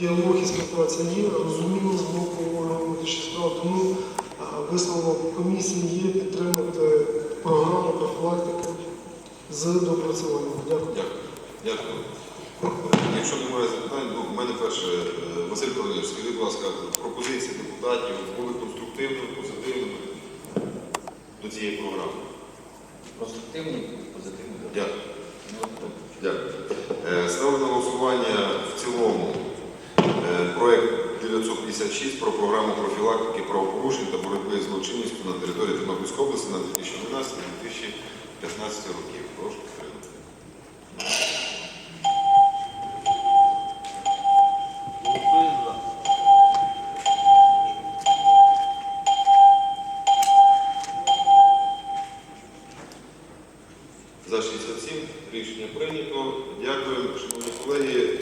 діалог і співпраця є, розуміння з боку органів внутрішніх справ, тому висновок комісії є підтримати програму профілактики з допрацюванням. Дякую. Дякую. Дякую. Якщо немає запитань, ну, в мене перше, е, Василь Павлович, скажіть, будь ласка, пропозиції депутатів були конструктивними, позитивними до цієї програми. Конструктивний, позитивний. Дякую. Ну, Дякую. Е, Ставлю на голосування 56 про програму профілактики правопорушень та боротьби з злочинністю на території Тернопільської області на 2011-2015 років. Прошу. За 67 рішення прийнято. Дякую, шановні колеги.